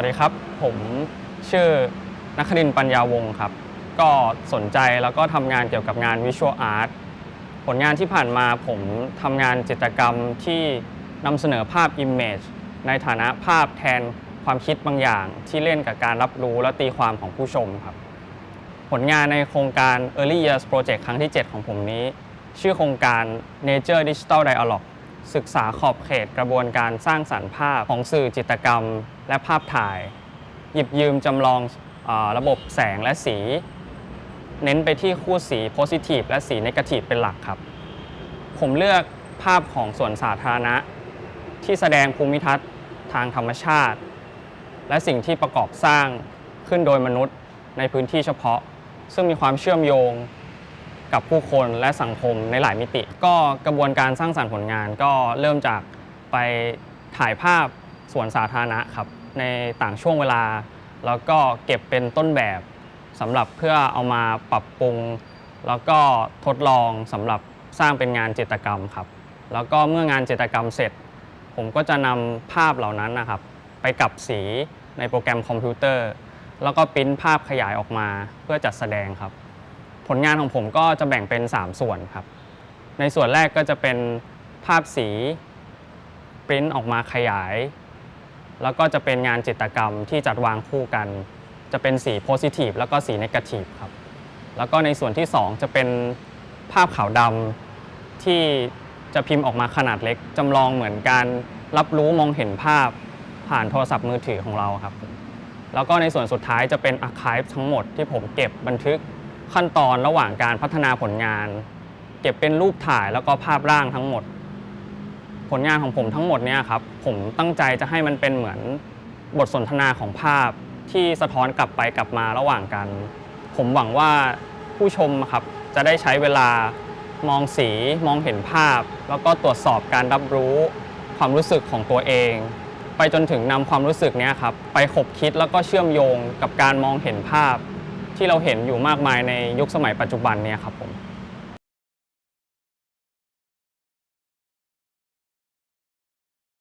วัสดีครับ ผมชื่อนักคดินปัญญาวงศ์ครับ ก็สนใจแล้วก็ทำงานเกี่ยวกับงานวิชวลอาร์ตผลงานที่ผ่านมาผมทำงานจิตรกรรมที่นำเสนอภาพ Image ในฐานะภาพแทนความคิดบางอย่างที่เล่นกับการรับรู้และตีความของผู้ชมครับ ผลงานในโครงการ Early Years Project ครั้งที่ 7 ของผมนี้ ชื่อโครงการ Nature Digital Dialogue ศึกษาขอบเขตกระบวนการสร้างสรรค์ภาพของสื่อจิตรกรรม และภาพถ่าย หยิบยืมจำลองอระบบแสงและสี เน้นไปที่คู่สี Positive และสี Negative เป็นหลักครับ ผมเลือกภาพของสวนสาธารณะ ที่แสดงภูมิทัศน์ทางธรรมชาติ และสิ่งที่ประกอบสร้างขึ้นโดยมนุษย์ในพื้นที่เฉพาะ ซึ่งมีความเชื่อมโยง กับผู้คนและสังคมในหลายมิติ ก็กระบวนการสร้างสรรค์ผลงานก็เริ่มจากไปถ่ายภาพสวนสาธารณะครับในต่างช่วงเวลา แล้วก็เก็บเป็นต้นแบบสำหรับเพื่อเอามาปรับปรุง แล้วก็ทดลองสำหรับสร้างเป็นงานจิตรกรรมครับ แล้วก็เมื่องานจิตรกรรมเสร็จ ผมก็จะนำภาพเหล่านั้นนะครับ ไปกับสีในโปรแกรมคอมพิวเตอร์ แล้วก็ปริ้นภาพขยายออกมาเพื่อจัดแสดงครับ ผลงานของผมก็จะแบ่งเป็น 3 ส่วนครับ ในส่วนแรกก็จะเป็นภาพสีปริ้นออกมาขยาย แล้วก็จะเป็นงานจิตรกรรมที่จัดวางคู่กัน จะเป็นสีโพซิทีฟแล้วก็สีเนกาทีฟครับ แล้วก็ในส่วนที่ 2 จะเป็นภาพขาวดำที่จะพิมพ์ออกมาขนาดเล็กจำลองเหมือนการรับรู้มองเห็นภาพผ่านโทรศัพท์มือถือของเราครับ แล้วก็ในส่วนสุดท้ายจะเป็นอาร์คีฟทั้งหมดที่ผมเก็บบันทึก ขั้นตอนระหว่างการพัฒนาผลงาน เก็บเป็นรูปถ่ายแล้วก็ภาพร่างทั้งหมด ผลงานของผมทั้งหมดเนี่ยครับผมตั้งใจจะให้มันเป็นเหมือนบทสนทนาของภาพที่สะท้อนกลับไปกลับมาระหว่างกัน ผมหวังว่าผู้ชมครับจะได้ใช้เวลามองสีมองเห็นภาพ แล้วก็ตรวจสอบการรับรู้ความรู้สึกของตัวเอง ไปจนถึงนำความรู้สึกนี้ครับไปขบคิดแล้วก็เชื่อมโยงกับการมองเห็นภาพ ที่เราเห็นอยู่มากมายในยุคสมัยปัจจุบันเนี่ยครับผม